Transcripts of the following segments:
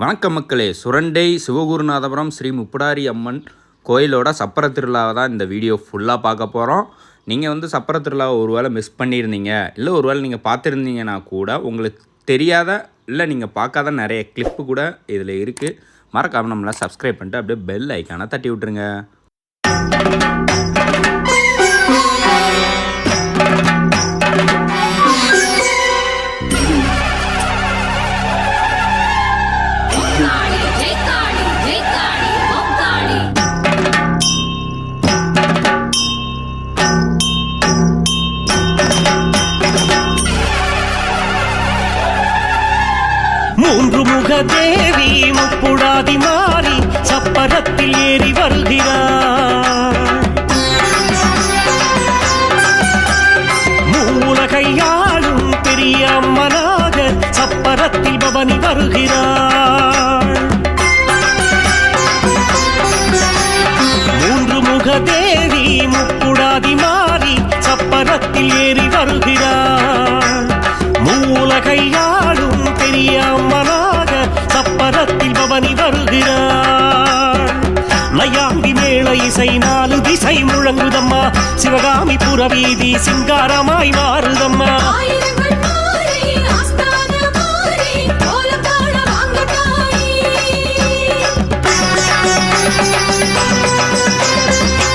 வணக்கம் மக்களே. சுரண்டை சிவகுருநாதபுரம் ஸ்ரீ முப்புடாரி அம்மன் கோயிலோட சப்பர திருவிழாவை தான் இந்த வீடியோ ஃபுல்லாக பார்க்க போகிறோம் நீங்கள் வந்து சப்பர திருவிழாவை ஒரு வேளை மிஸ் பண்ணியிருந்தீங்க. இல்லை ஒரு வேளை நீங்கள் பார்த்துருந்தீங்கன்னா கூட உங்களுக்கு தெரியாத இல்லை நீங்கள் பார்க்காத நிறைய கிளிப்பு கூட இதில் இருக்குது மறக்காமல் நம்மளை சப்ஸ்கிரைப் பண்ணிட்டு அப்படியே பெல் ஐக்கானை தட்டி விட்டுருங்க. மூன்று முக தேவி முப்புடாதி மாறி சப்பரத்தில் ஏறி வருகிறார். மூலகையாளும் பெரிய அம்மனாக சப்பரத்தில் பவனி வருகிறார். மூன்று முக தேவி சப்பரத்தில் பவனி வருகிறார் நையாண்டி மேள இசை நாலு திசை முழங்குதம்மா சிவகாமி புறவீதி சிங்காரமாய் மாறுதம்மா ஆயிரங்கள் மாறி ஆஸ்தான மாறி கோலப்பாட வாங்க தாயி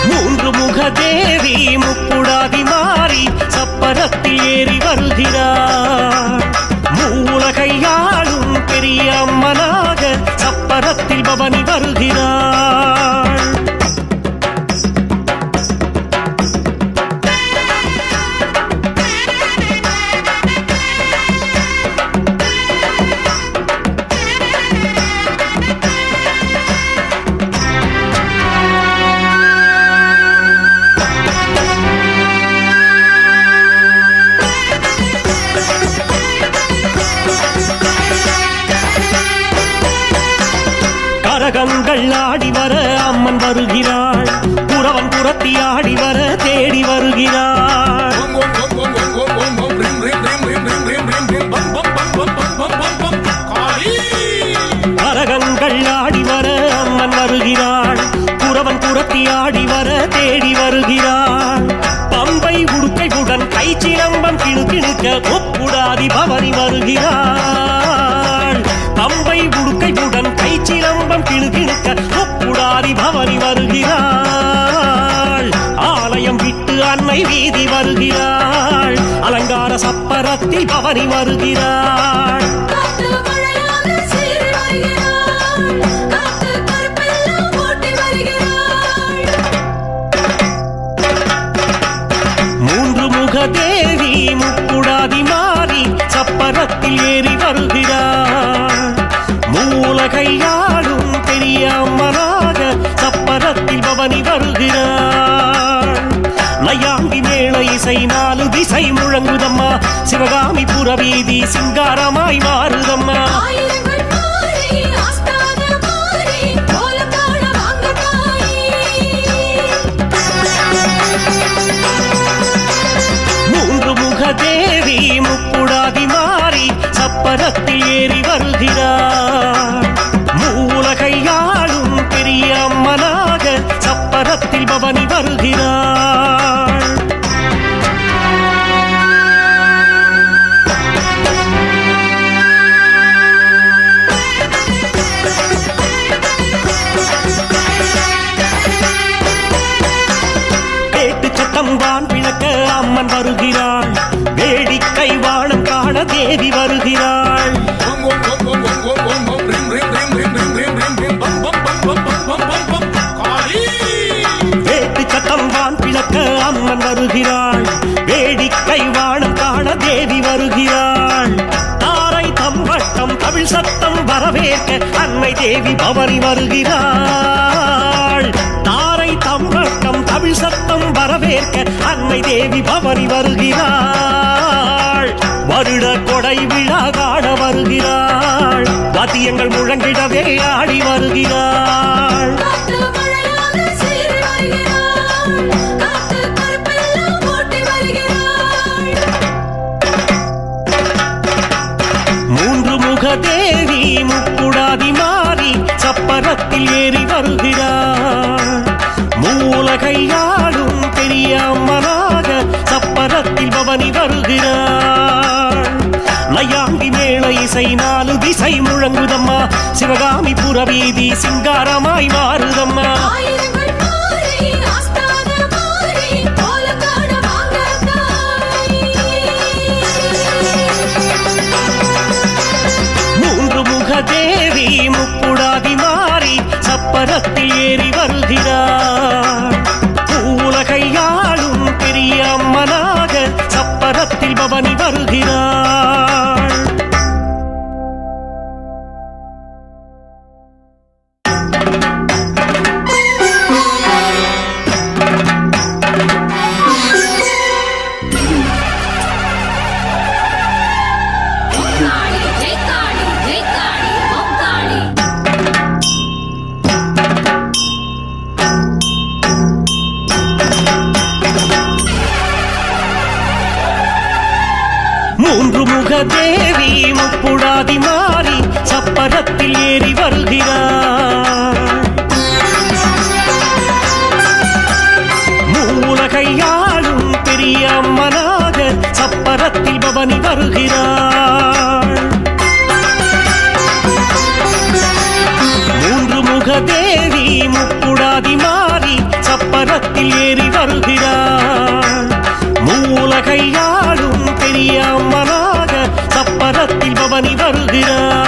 மூன்று முக தேவி முப்புடாதி மாறி சப்பரத்தில் ஏறி வருகிறார் வருகிறார். அம்மன் புறவன் புறத்தி ஆடி வர தேடி வருகிறாள். கரகங்கள் ஆடி வர அம்மன் வருகிறாள். புறவன் புறத்தி ஆடி வர தேடி வருகிறாள். பம்பை உடுக்கை உடன் கை சிலம்பம் கிணு கிணுக்க ஒப்புடாதி பவனி வருகிறாள். கருப்பெல்லாம் ஓட்டி வருகிறாள். மூன்று முக தேவி முப்புடாதி மாறி சப்பரத்தில் ஏறி வருகிறார் மூலகையாளும் பெரிய அம்மனாக சப்பரத்தில் பவனி வருகிறார் நையாண்டி மேள இசை நாலு திசை முழங்குதம்மா. சிவகாமி புறவீதி சிங்காரமாய் மாறுதம்மா. மூன்று முக தேவி முப்புடாதி மாறி சப்பரத்தில் ஏறி வருகிறார் தேவி வருகிறாள். தாரை தம்பட்டம் தமிழ் சத்தம் வரவேற்க அன்னை தேவி பவனி வருகிறாள். தாரை தம்பட்டம் தமிழ் சத்தம் வரவேற்க அன்னை தேவி பவனி வருகிறாள். வருட கொடை விழா காண வருகிறாள். வாத்தியங்கள் முழங்கிடவே ஆடி வருகிறாள். தேவி முக்குடாதி மாறி சப்பரத்தில் ஏறி வருகிறார் மூலகை ஆளும் பெரிய அம்மனாக சப்பரத்தில் பவனி வருகிறார் நையாண்டி மேள இசை நாலு திசை முழங்குதம்மா. சிவகாமி புறவீதி சிங்காரமாய் மாறுதம்மா. தேவி முப்புடாதி மாறி சப்பரத்தில் ஏறி வருகிறார். பூலகையாளும் பெரிய அம்மனாக சப்பரத்தில் பவனி வருகிறார். மூன்று முக தேவி முப்புடாதி மாறி சப்பரத்தில் ஏறி வருகிறார். மூலகையாளும் பெரிய அம்மனாக சப்பரத்தில் பவனி வருகிறார். மூன்று முக தேவி முப்புடாதி மாறி சப்பரத்தில் ஏறி வருகிறார். ஆனி வருகிறார்